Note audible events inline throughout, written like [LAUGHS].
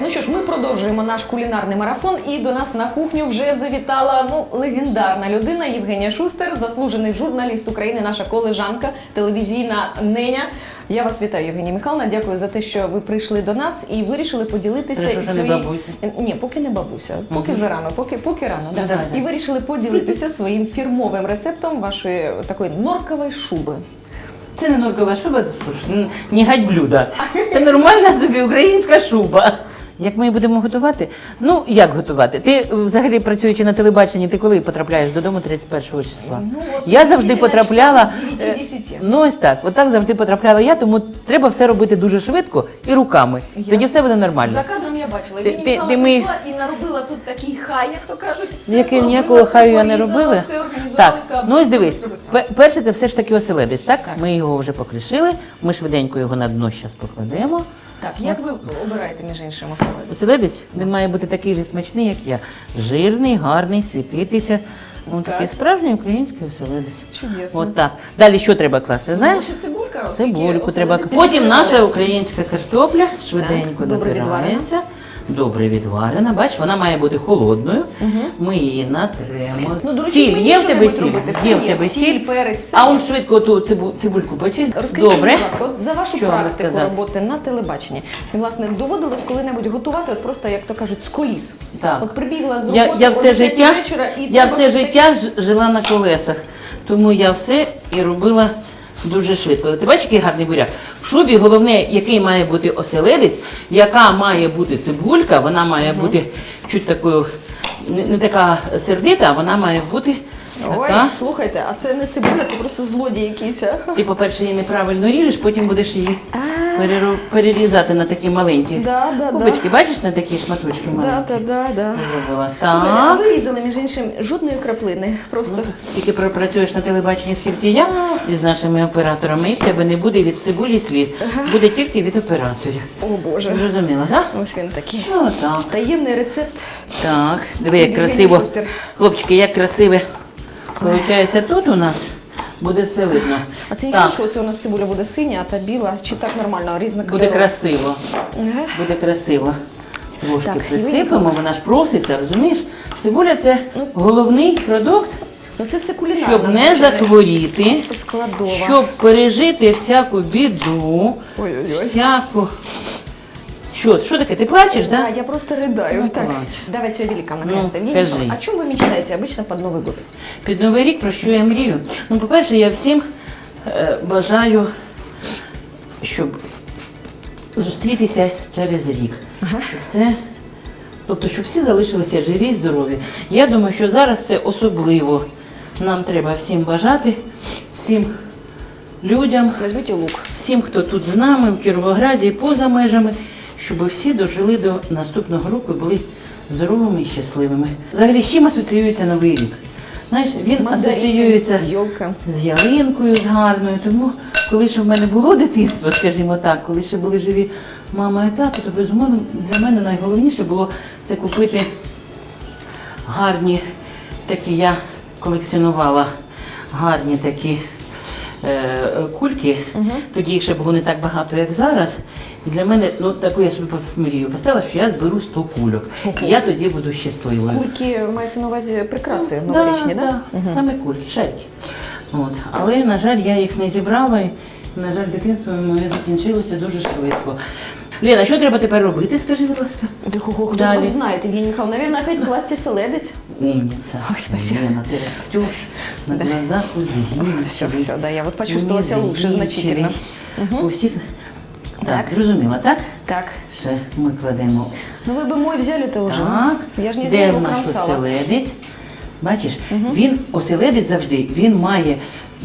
Ну що ж, ми продовжуємо наш кулінарний марафон, і до нас на кухню вже завітала ну легендарна людина Євгенія Шустер, заслужений журналіст України, наша колежанка, телевізійна неня. Я вас вітаю, Євгенія Михайловна. Дякую за те, що ви прийшли до нас і вирішили поділитися і що бабуся. Ні, поки не бабуся, поки Мгм. зарано, поки поки рано. Ну, Да. давай, І вирішили поділитися своїм фірмовим рецептом вашої такої норкової шуби. Це не норкова шуба, слушай, не гать блюда. Це нормальна собі українська шуба. Як ми її будемо готувати? Ну, як готувати? Ти е, взагалі працюючи на телебаченні, ти коли потрапляєш додому 31 числа? Ну, от я завжди потрапляла. е, 9-10. Ну ось так, отак завжди потрапляла я, тому треба все робити дуже швидко і руками. Я- Тоді все буде нормально. За кадром я бачила. Ти- Євгенія ти- ти ми- і наробила тут такий хай, як то кажуть. все зробила, ніякого хаю я не робила. Так, ну ось дивись, перше це все ж таки оселедець, так? Ми його вже покришили, ми швиденько його на дно зараз покладемо. Так, як ви обираєте між іншим оселедець? Оселедець, він має бути такий же смачний, як я. Жирний, гарний, світитися. Ну, такий Так. справжній український оселедець. Чудесно. От так. Далі що треба класти? Знаєш? Тому що цибулька, оскільки Цибульку треба. оселедець Потім наша українська картопля швиденько добре дотирається. Добре відварена. Бач, вона має бути холодною. Ми її натремо. Ну, доручіть сіль, є в тебе сіль? робити. Є в є. тебе Сіль, сіль, перець, все А є. он швидко ту цибу- цибульку почисть. Розкажіть, Добре. будь ласка, от за вашу Що вам практику розказати? роботи на телебаченні. І, власне, доводилось коли-небудь готувати, от просто, як то кажуть, з коліс. Так. От прибігла з Я, роботи я о все 10 життя, вечора і я треба все щось життя ж- жила на колесах, тому я все і робила дуже швидко. Ти бачиш, який гарний буряк? В шубі головне, який має бути оселедець, яка має бути цибулька, вона має бути чуть такою, не, не така сердита, а вона має бути Ой, така. слухайте, а це не цибуля, це просто злодій якийсь. а? Ти, по-перше, її неправильно ріжеш, потім будеш її переру- перерізати на такі маленькі Да, да, кубочки. Бачиш на такі шматочки Да, маленькі? да, да, да. Зробила. Слухай, а Так. ви різали, між іншим, жодної краплини. Просто Тільки пропрацюєш на телебаченні скільки я із нашими операторами, і в тебе не буде від цибулі сліз. Буде тільки від операторів. о Боже. Зрозуміла, так? Ось він такий. Ну так. Таємний рецепт. Так. Диви, як Євгеній красиво. Шустер. Хлопчики, як красиве. Получається, тут у нас буде все видно. А це нічого, Так, що це у нас цибуля буде синя, а та біла, чи так нормально, різна буде красиво. Ага. Буде красиво. Ложки Так, присипемо, вона ж проситься, розумієш? Цибуля це головний продукт, Ну це все кулінарна. щоб не звичайно, захворіти. Складова. Щоб пережити всяку біду, Ой-ой-ой. всяку. Що, що таке? Ти плачеш, Да, да? я просто рыдаю. Ну, так, плачь. давайте велика Ну, наконец-то. Евгений, скажи. О чем вы мечтаете обычно под Новый год? Під Новий рік про що я мрію? Ну, по-перше, я всім е, бажаю, щоб зустрітися через рік. Щоб це, тобто, щоб всі залишилися живі і здорові. Я думаю, що зараз це особливо. Нам треба всім бажати, всім людям. Возьмите лук. всім, хто тут з нами в Кіровограді, і поза межами, щоб всі дожили до наступного року і були здоровими і щасливими. Взагалі, з чим асоціюється Новий рік? Знаєш, він асоціюється Елка. з ялинкою, з гарною. Тому, коли ще в мене було дитинство, скажімо так, коли ще були живі мама і тато, то безумовно для мене найголовніше було це купити гарні такі, я колекціонувала гарні такі кульки. Тоді їх ще було не так багато, як зараз. І для мене ну, таку я собі мрію поставила, що я зберу 100 кульок. І я тоді буду щасливою. Кульки мається на увазі прикраси Ну, новорічні, да? да, Саме кульки, шарики. От. Але, на жаль, я їх не зібрала, і, на жаль, дитинство моє закінчилося дуже швидко. Лена, що треба тепер робити, скажи, будь ласка? Да хто ж Далі. вас знає, Евгений Михайлович, наверное, опять класти селедець. Умница. Ой, спасибо. Лена, ты растешь на глазах у зрителей. Все, все, да, я вот почувствовала себя лучше значительно. У всіх. Так, Так. зрозуміла, так? Так. Все, ми кладемо. Ну ви бы мой взяли-то уже. Так. Я ж не Де знаю, в наш кромсала. оселедець? Бачиш, він оселедець завжди, він має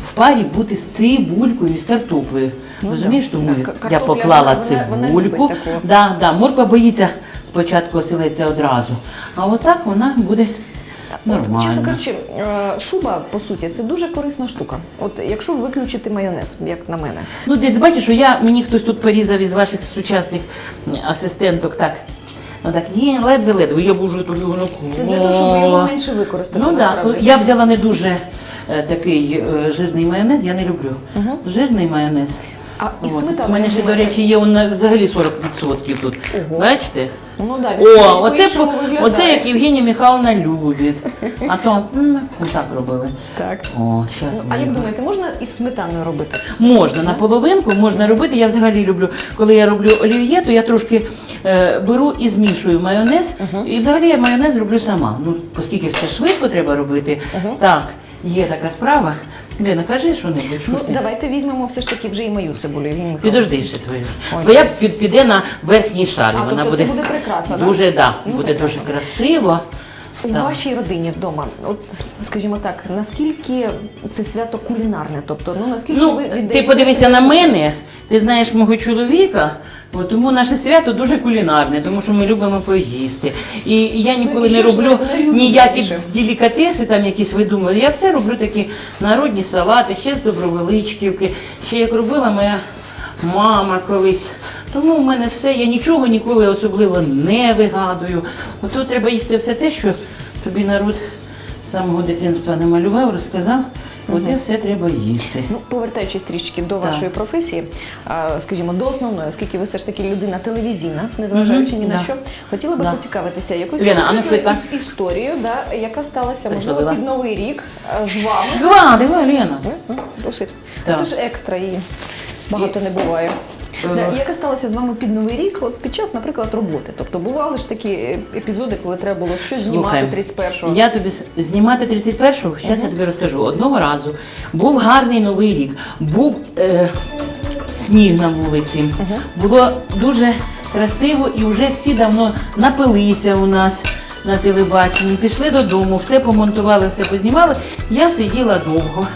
в парі бути з цибулькою і з картоплею. Розумієш, тому Ну, я поклала цибульку. да, да, морква боїться спочатку оселедця одразу. А отак вона буде нормально. Чесно кажучи, е, шуба, по суті, це дуже корисна штука. От якщо виключити майонез, як на мене. Ну, десь бачиш, що я мені хтось тут порізав із ваших сучасних асистенток так. Ну так, є, ледве-ледве, я б уже тобі воно Це для того, щоб його менше використати. Ну так, насправді. я взяла не дуже е, такий е, жирний майонез, я не люблю. Жирний майонез. А і сметана, У мене ще, до речі, є вона взагалі 40% тут. Ого. Бачите? Ну да, О, оце, по-іншому по- виглядає. оце як Євгенія Михайловна любить. А то м, отак робили. Так. О, щас Ну, а як думаєте, можна із сметаною робити? Можна на половинку, можна робити. Я взагалі люблю, коли я роблю олів'є, то я трошки е, беру і змішую майонез. І взагалі я майонез роблю сама. Ну, оскільки все швидко треба робити. Так, є така справа. Лена, кажи що небудь. Що Ну, ж ти? давайте візьмемо все ж таки вже і мою цибулю. Євгеній Михайлович. Підожди ще твою. Ой. Твоя під, піде на верхній шар. і А, вона тобто буде, це буде прекрасно, да? дуже, да? Ну, буде дуже красиво. У Так. вашій родині вдома, от скажімо так, наскільки це свято кулінарне? Тобто, ну наскільки Ну, ви ти подивися на мене, ти знаєш мого чоловіка, от тому наше свято дуже кулінарне, тому що ми любимо поїсти. І я ніколи і не роблю ніякі делікатеси там якісь видумую. Я все роблю такі народні салати, ще з добровеличківки, ще як робила моя мама колись. Тому в мене все, я нічого ніколи особливо не вигадую. Ото треба їсти все те, що тобі народ з самого дитинства намалював, розказав. Оте все треба їсти. Ну, повертаючись трішки до Так. вашої професії, а, скажімо, до основної, оскільки ви все ж таки людина телевізійна, незважаючи ні на да. що, хотіла би Да. поцікавитися якоюсь Лена, ну іс- історією, да, яка сталася можливо під новий рік з вами. Два, давай, Лена. Досить. Це ж екстра і багато не буває. Е. Да, яка сталася з вами під новий рік, от під час, наприклад, роботи? Тобто бували ж такі е, епізоди, коли треба було щось знімати 31-го. Я тобі с- знімати 31-го, зараз я тобі розкажу. Одного разу був гарний новий рік, був е, сніг на вулиці, було дуже красиво і вже всі давно напилися у нас на телебаченні, пішли додому, все помонтували, все познімали. Я сиділа довго.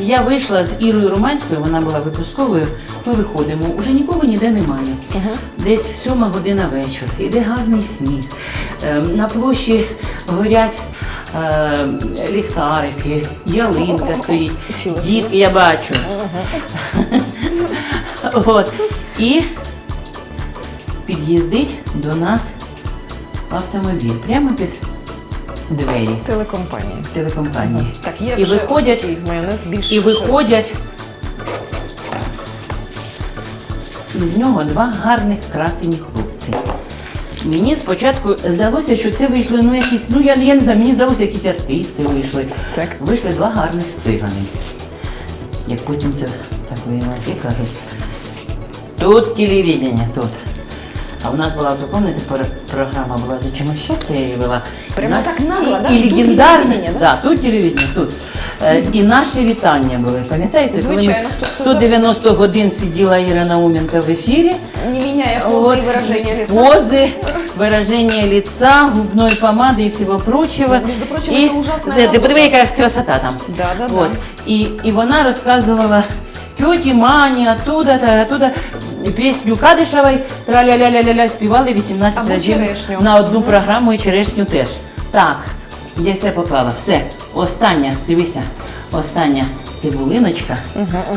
Я вийшла з Ірою Романською, вона була випусковою. Ми виходимо, уже нікого ніде немає. Десь сьома година вечора, іде гарний сніг. Е, На площі горять е, ліхтарики, ялинка стоїть, дітки я бачу. [LAUGHS] От. І під'їздить до нас автомобіль прямо під двері Телекомпанії. телекомпанії. Так, є І вже виходять- ось такий майонез більш І виходять з нього два гарних красені хлопці. Мені спочатку здалося, що це вийшли ну якісь, ну я, я не знаю, мені здалося, якісь артисти вийшли. Так. Вийшли два гарних цигани. Як потім це так виявилося, і кажуть, тут телевідення, тут. А в нас була, то пам'ятаєте, пер- програма була «За чимось щастя» я її вела. Прямо На- так нагло, і, да? І Тут легендарне, телевідення, да? да, тут телевідення, тут. Е, і наші вітання були, пам'ятаєте? Звичайно, хто Коли ми це 190 годин сиділа Ірина Науменко в ефірі. Не міняє пози От, і вираження лица. Позы, выражение лица, губной помады и всего прочего. Ну, между прочим, і, это ужасная Ти- Ти работа. подиви, яка красота там. Да, да, да. От. І, і вона розказувала тьоті Мані, оттуда, та, оттуда, пісню Кадишевої, траля-ля-ля-ля, співали 18 Або разів черешню. на одну програму і черешню теж. Так, я це поклала. Все, остання, дивися, остання цибулиночка.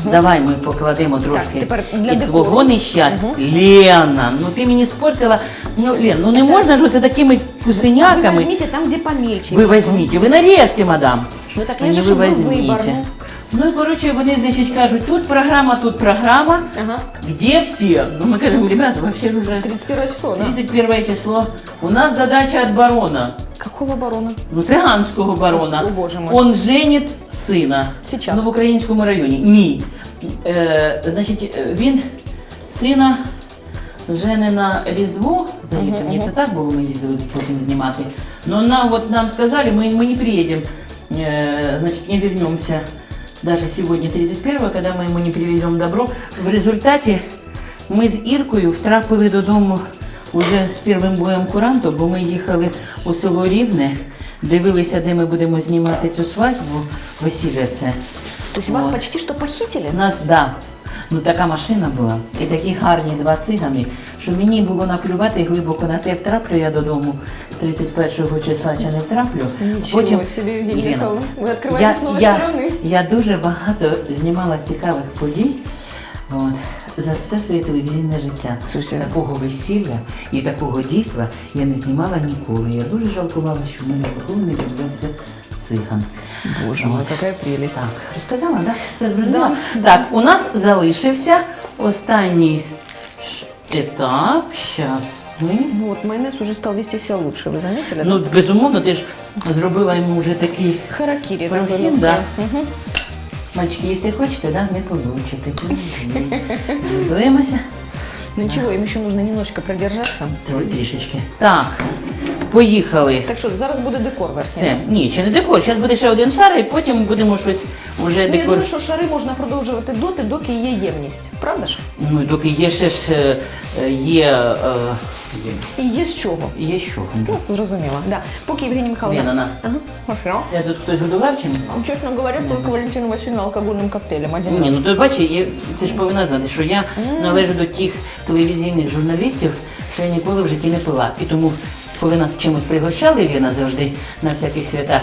Давай ми покладемо трошки тепер для і декору. твого нещастя. Лена, ну ти мені спортила. Ну, Лен, ну не можна ж оце такими Вы кусеняками. возьмите там, где помельче. Ви візьміть, ви нарежьте, мадам. Ну так я же, візьміть. вибор. ну. Ну і коротше, вони значить кажуть, тут програма, тут програма. Ага. Где все? Ну мы говорим, ребята, вообще же уже 31 число, да? 31 число. У нас задача от барона. Какого барона? Ну, циганського барона. О, Боже мой. Он женить сина. Сейчас. Ну, в українському районі. Ні. Е, значить, е, він сина жене на Різдво, здається, мені це так було, ми їздили потім знімати. Но нам, вот, нам сказали, мы, мы не приедем, э, значит, не вернемся даже сегодня, 31-го, когда мы ему не привезем добро. В результаті ми з Іркою втрапили додому уже з первим боєм куранту, бо ми їхали у село Рівне, дивилися, де ми будемо знімати цю свадьбу, весілля це. То есть вас почти что похитили? Нас, да. Ну така машина була, і такі гарні два цигани, що мені було наплювати глибоко на те, втраплю я додому 31 числа чи не втраплю. Нічого собі, Євгенія Лена, Михайловна, ви я, з нової я, сторони. я дуже багато знімала цікавих подій от, за все своє телевізійне життя. Слушайте. Такого весілля і такого дійства я не знімала ніколи. Я дуже жалкувала, що в мене ніколи не влюблявся циган. Боже мой, какая прелесть. Так, розказала, так? Це зрозуміло? Да, Так, у нас залишився останній етап. Зараз ми. Ну вот майонез уже стал вести себя лучше, вы заметили? Ну, безумовно, ти ж зробила йому вже такий Харакири. Прохід, да. Угу. Мальчики, якщо хочете, да, не получите. Ну ничего, им еще нужно немножечко продержаться. Трішечки. Так, поїхали. Так що, зараз буде декор версія. Все, ні, ще не декор. Зараз буде ще один шар, і потім будемо щось уже Ну, я думаю, що шари можна продовжувати доти, доки є ємність. Правда ж? Ну, і доки є ще ж е, е, є, е, є, І є з чого. є що. Ну, зрозуміло. Да. Поки Євгенія Михайловна. Лена, на. Ага, хорошо. Я тут хтось годував чи ні? Честно говоря, только Валентина Васильевна алкогольным коктейлем. Один Ні, раз. ну ти бачиш, я- ти ж повинна знати, що я належу до тих телевізійних журналістів, що я ніколи в житті не пила. І тому, коли нас чимось пригощали Ліна завжди на всяких святах,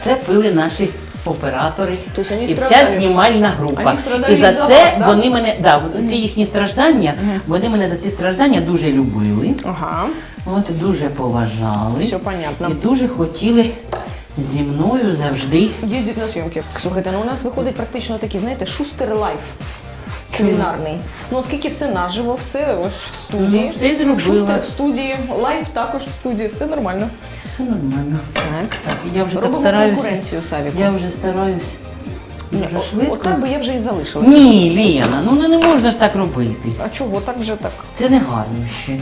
це пили наші оператори Тобто вони і вся знімальна група. Вони І за за це вас, да? вони мене, да, ці їхні страждання, вони мене за ці страждання дуже любили, Ага, от, дуже поважали все понятно. і дуже хотіли зі мною завжди. Їздить на зйомки. Слухайте, ну у нас виходить практично такий, знаєте, шустер лайф. Кулінарний. Ну, оскільки все наживо, все ось в студії. Ну, все і зробила. Шустер в студії, лайф також в студії, все нормально. Все нормально. Так. Так, я вже так Робимо стараюся. конкуренцію Савіку. Я вже стараюсь дуже Ні, швидко. Отак би я вже і залишила. Ні, Ліна, ну не, не можна ж так робити. А чого? Так вже так. Це не гарно ще.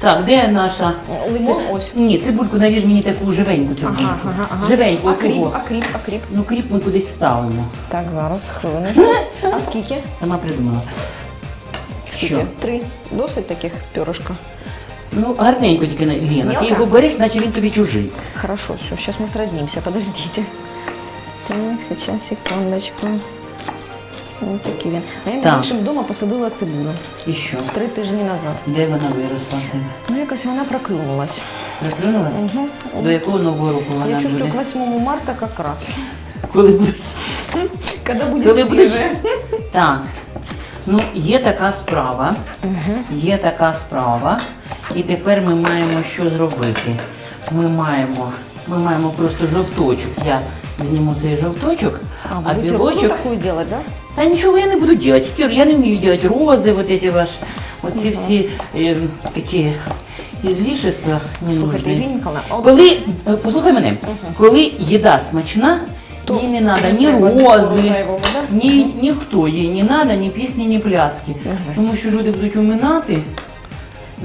Так, де наша? Лимон Це- ось. Ні, цибульку наріж мені таку живеньку цибульку. Ага, ага, ага. Живеньку, Акріп, кого? акріп, акріп. Ну кріп ми кудись вставимо. Так, зараз, хвилиночку. [LAUGHS] А скільки? Сама придумала. Скільки? Що? Три. Досить таких пюрешка. Ну, гарненько тільки на- Ліна. Мелко? Ти його береш, наче він тобі чужий. Хорошо, все, сейчас мы сроднимся, подождите. Так, сейчас, секундочку. Вот такі він. А я Так. вдома посадила цибулю І що? три тижні назад. Де вона виросла в тебе? Ну, якось вона проклюнулась. Приплюнула? Угу. До якого нового року вона Я чувствую, буде? к 8 марта как раз. Коли буде? Когда будет Коли буде? свежее. Так. Ну, є така справа. Є така справа. І тепер ми маємо що зробити. Ми маємо, ми маємо просто жовточок. Я зніму цей жовточок, А, а, вы будете рыбу білочок. такую делать, да? Та нічого я не буду робити. Кір, я не вмію робити рози, вот эти ваш, оці всі е, такі ізлішества Слухайте, ненужні. Євгенія Михайловна, а от Коли, е, послухай мене, коли їда смачна, То їй не треба ні треба декору рози, зайвого, да? ні, ніхто їй не треба, ні пісні, ні пляски. Тому що люди будуть уминати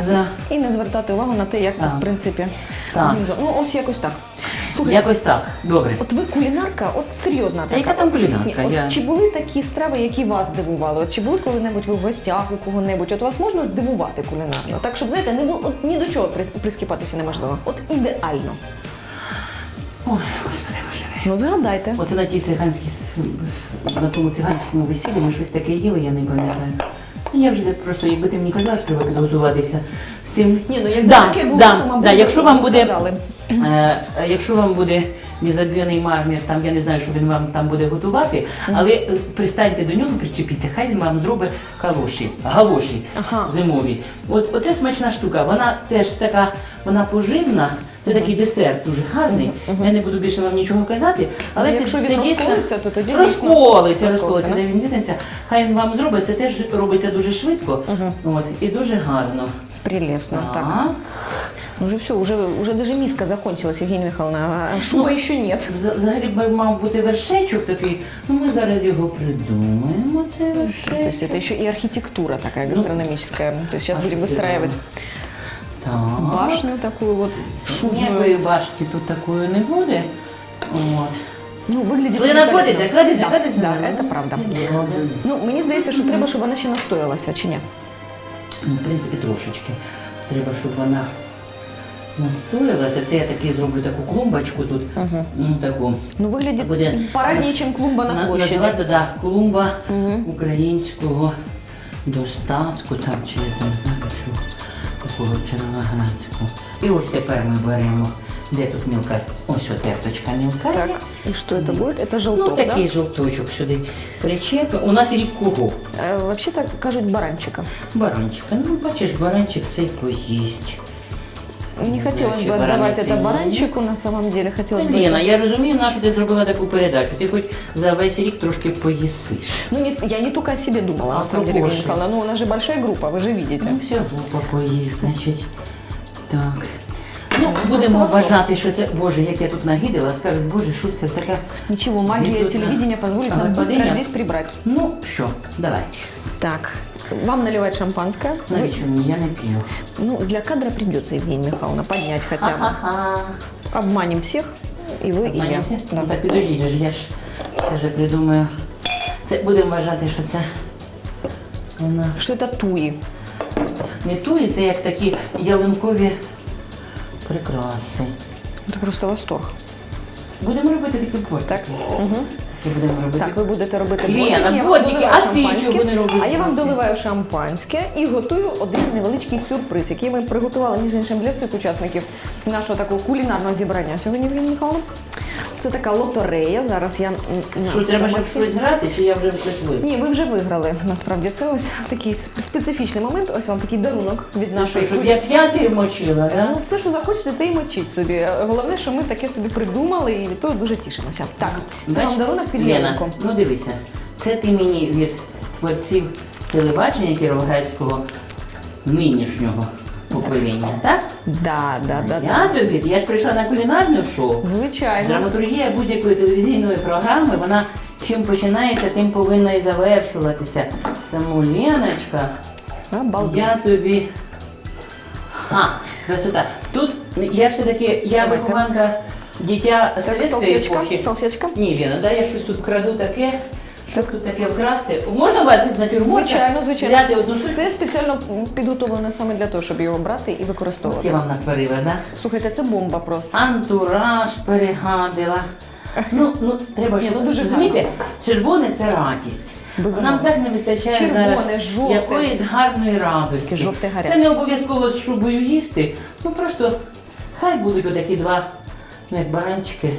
за і не звертати увагу на те, як це, Так. в принципі, Так. організовано. Ну, ось якось так. Слухайте, якось так. Добре. От ви кулінарка, от серйозна Та яка там кулінарка? От Я- Чи були такі страви, які вас здивували? От чи були коли-небудь ви в гостях у кого-небудь? От вас можна здивувати кулінарно? Так, щоб знаєте, не було от ні до чого прис- прискіпатися неможливо. От ідеально. Ой, господи, боже мій. Ну згадайте. Оце на тій циганській с- на тому циганському весіллі ми щось таке їли, я не пам'ятаю. Ну, я вже просто, якби ти мені казала, що треба підготуватися з цим. Ні, ну якби да, таке було, да, то мабуть, да, якщо вам ви буде, згадали. Е, якщо вам буде незабвений мармір, там я не знаю, що він вам там буде готувати, але пристаньте до нього, причепіться, хай він вам зробить калоші, галоші Ага. зимові. От оце смачна штука. Вона теж така, вона поживна. Це такий десерт дуже гарний. Я не буду більше вам нічого казати, але Ну, це, якщо він розколиться, то тоді розколиться, розколиться. Де він дітиться. Хай він вам зробить. Це теж робиться дуже швидко. От, і дуже гарно. Прелестно. Так. Так. Ну уже все, уже, уже даже миска закончилась, Евгения Михайловна, а шуба еще нет. Вз- Взагалі б мав бути вершечок такий, ну ми зараз його придумаємо. Цей То вершечок. есть это еще и архитектура такая Ну, гастрономическая. То есть сейчас а будем что ты выстраивать Так. башню такую вот шубную. Ніякої башки тут такої не буде. От. Ну, выглядит Слина великолепно. кодиться, кодиться, да, кодиться. Да, это правда. Ну, мені здається, що треба, щоб вона ще настоялася, чи ні? Ну, в принципі, трошечки. Треба, щоб вона настоялася. Це я таки зроблю таку клумбочку тут. Ну, таку. Ну, виглядить Буде- парадніше, ніж клумба на площаді. Називається да, клумба українського достатку, там чи я не знаю, що такого червоноградського. І ось тепер ми беремо, де тут мілка, ось от терточка мілка. Так, є. і що це буде? Це Ну, такий да? жовточок сюди причепимо. У нас рік кого? Е, Вообще так кажуть баранчика. Баранчика. Ну, бачиш, баранчик цей поїсть. Не хотелось Значить, бы отдавать бараниці это ні. баранчику, на самом деле. Хотелось бы... Ліна, я розумію, на що ти зробила таку передачу. Ти хоч за весь рік трошки поїсиш. Ну, не- я не только о себе думала, А на самом деле, Галина пробуешь? Михайловна. Ну, у нас же большая группа, вы же видите. Ну, всього поїсть, значить. Так. Ну, Ну, будемо просто вважати, що це, Боже, як я тут нагидала, скажуть, Боже, шустер така. Ничего, магия Видно. телевидения позволит А нам быстро господиня? здесь прибрать. Ну, що, давай. Так, вам наливать шампанское. Вы- Навіщо мені? Я не п'ю. Ну, для кадра придется, Евгения Михайловна, поднять хотя бы. Ага. Обманем всех, и вы, и я. Обманемся? Да. Ну так підождіть, же ж, я ж я вже придумаю. Це будемо вважати, що це у нас Что это туи? не туї, це як такі ялинкові прикраси. Это просто восторг. Будемо робити такі бортики. Так. Угу. Будемо робити. Так, ви будете робити Лена, я вам бортики, доливаю а ти шампанське, чого не робиш А я вам доливаю шампанське і готую один невеличкий сюрприз, який ми приготували між іншим для цих учасників нашого такого кулінарного зібрання сьогодні, Євгенія Михайловна. Це така лотерея. Зараз я Що треба ще в щось грати, чи я вже щось виграв? Ні, ви вже виграли. Насправді це ось такий специфічний момент. Ось вам такий дарунок від нашої щоб я п'ятий вмочила, Ну, все, що захочете, те й мочіть собі. Головне, що ми таке собі придумали і від того дуже тішимося. Так, це вам дарунок під Лена, ялинку. ну дивися, це ти мені від творців телебачення Кіровоградського нинішнього покоління, так? Да, да, да, да. Я тобі, я ж прийшла на кулінарне шоу. Звичайно. Драматургія будь-якої телевізійної програми, вона чим починається, тим повинна і завершуватися. Тому, Леночка, Обалдеть. я тобі. А, красота. Тут я все-таки, я вихованка дитя совєтської епохи. салфеточка. Ні, Лена, да, я щось тут вкраду таке. Що тут таке вкрасти? Можна вас із натюрморта Звичайно, звичайно. взяти одну штуку? Все спеціально підготовлено саме для того, щоб його брати і От використовувати. я вам натворила, да? Слухайте, це бомба просто. Антураж перегадила. Ну, ну треба Ні, ж ну, дуже розумієте, червоне це радість. Безумовно. Нам так не вистачає Червоне, зараз жовте. якоїсь гарної радості. Таке жовте гаряче. Це не обов'язково з шубою їсти. Ну просто хай будуть отакі два, ну як баранчики.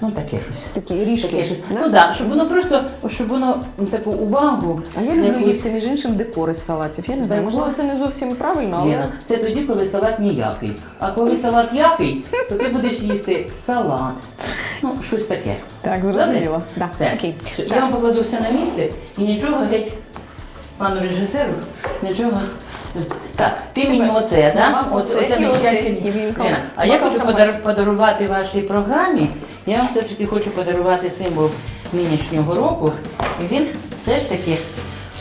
Ну таке щось. Такі Таке щось. Да? Ну так, щоб воно просто, щоб воно таку увагу. А я люблю якусь- їсти між іншим декор із салатів. Я не знаю, можливо, це не зовсім правильно, але Лена, це тоді, коли салат ніякий. А коли салат який, то ти будеш їсти салат. Ну, щось таке. так зрозуміло. Да. Все. Окей. Все, Так. Я вам покладу все на місце і нічого геть пану режисеру, нічого. Так, ти мені оце, Да, да? вам оце і оце, мені. Євгенія Михайлівна. Лена, а я Бокал хочу шампанського. подар- подарувати вашій програмі. Я вам все ж таки хочу подарувати символ нинішнього року. І він все ж таки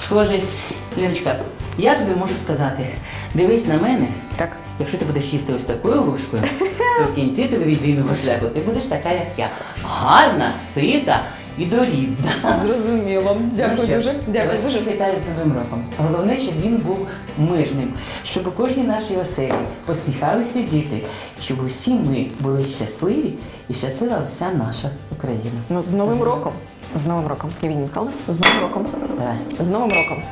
схожий. Ліночка, я тобі можу сказати, дивись на мене. Так. Якщо ти будеш їсти ось такою ложкою, то в кінці телевізійного шляху ти будеш така, як я. Гарна, сита і дорідна. Зрозуміло. Дякую Ну дуже. Дякую дуже. Вітаю з Новим роком. Головне, щоб він був мирним, щоб у кожній нашій оселі посміхалися діти, щоб усі ми були щасливі і щаслива вся наша Україна. Ну, з Новим роком. З Новим роком. Євгенія Михайловна, з Новим роком. Давай. З Новим роком.